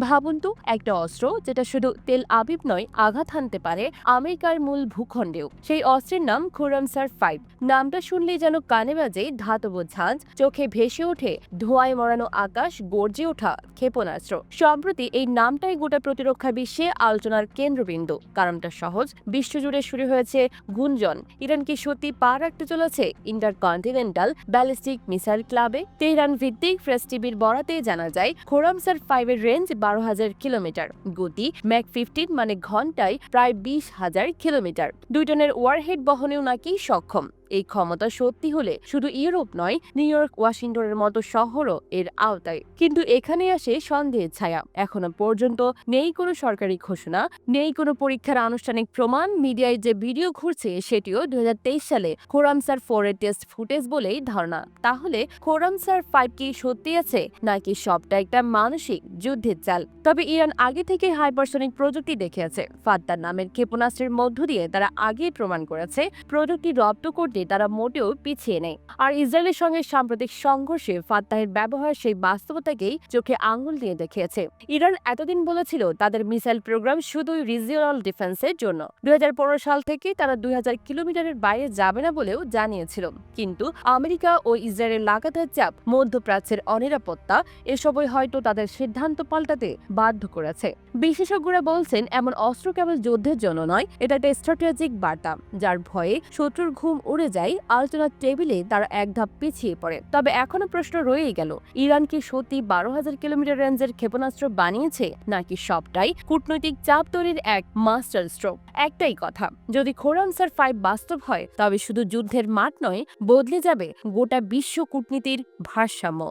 ভাবুন তো, একটা অস্ত্র যেটা শুধু তেল আবিব নয়, আঘাত হানতে পারে আমেরিকার মূল ভূখণ্ডেও। সেই অস্ত্রের নাম খুরামসার ফাইভ নামটা শুনলেই যেন কানে বাজে ধাতব ঝাঁজ, চোখে ভেসে ওঠে ধোঁয়ায় মরানো আকাশ, গর্জে ওঠা ক্ষেপণাস্ত্র। সম্প্রতি এই নামটাই গোটা প্রতিরক্ষা বিশ্বে আলোচনার কেন্দ্রবিন্দু। কারণটা সহজ, বিশ্বজুড়ে শুরু হয়েছে গুঞ্জন। ইরান কি সত্যি পা রাখতে চলেছে? ইন্টারকন্টিনেন্টাল ব্যালিস্টিক মিসাইল ক্লাবে তেহরান ভিত্তিক ফ্রেস টিভির বরাতে জানা যায় খোরামসার ফাইভের রেঞ্জ বারো হাজার কিলোমিটার। গতি ম্যাক ফিফটিন মানে ঘন্টায় প্রায় বিশ হাজার কিলোমিটার। দুই টনের ওয়ারহেড বহনেও নাকি সক্ষম। এই ক্ষমতা সত্যি হলে শুধু ইউরোপ নয়, নিউ ইয়র্ক, ওয়াশিংটনের মতো শহরও এর আওতায়। কিন্তু এখানে আসে সন্দেহের ছায়া। এখনও পর্যন্ত নেই কোনো সরকারি ঘোষণা, নেই কোনো পরীক্ষার আনুষ্ঠানিক প্রমাণ। মিডিয়ায় যে ভিডিও ঘুরছে, সেটিও দুই হাজার তেইশ সালে খোরামসার ফোরের টেস্ট ফুটেজ বলেই ধারণা। তাহলে খোরামসার ফাইভ কি সত্যি আছে, নাকি সবটা একটা মানসিক যুদ্ধের চাল? তবে ইরান আগে থেকে হাইপারসনিক প্রযুক্তি দেখে আছে। ফাত্তার নামের ক্ষেপণাস্ত্রের মধ্য দিয়ে তারা আগেই প্রমাণ করেছে, প্রযুক্তি রপ্ত করতে তারা মোটেও পিছিয়ে নেই। আর ইসরায়েলের সঙ্গে সাম্প্রতিক সংঘর্ষে ফাত্তাহের ব্যবহার সেই বাস্তবতাকেই চোখে আঙুল দিয়ে দেখিয়েছে। ইরান এতদিন বলেছিল তাদের মিসাইল প্রোগ্রাম শুধুই রিজিওনাল ডিফেন্সের জন্য। দুই সাল থেকে তারা দুই কিলোমিটারের বাইরে যাবে না বলেও জানিয়েছিল। কিন্তু আমেরিকা ও ইসরায়েলের লাগাতার চাপ, মধ্যপ্রাচ্যের অনিরাপত্তা, এসবই হয়তো তাদের সিদ্ধান্ত পাল্টাতে বাধ্য করেছে। বিশেষজ্ঞরা বলছেন, এমন অস্ত্র কেবল যুদ্ধের জন্য নয়, এটা একটা স্ট্র্যাটেজিক বার্তা, যার ভয়ে শত্রুর ঘুম উড়ে যায় আলোচনার টেবিলে তারা এক ধাপ পিছিয়ে পড়ে। তবে এখনও প্রশ্ন রয়েই গেল, ইরান কি সত্যি বারো হাজার কিলোমিটার রেঞ্জের ক্ষেপণাস্ত্র বানিয়েছে, নাকি সবটাই কূটনৈতিক চাপ তৈরির এক মাস্টার স্ট্রোক? একটাই কথা, যদি খোরামসার ফাইভ বাস্তব হয়, তবে শুধু যুদ্ধের মাঠ নয়, বদলে যাবে গোটা বিশ্ব কূটনীতির ভারসাম্য।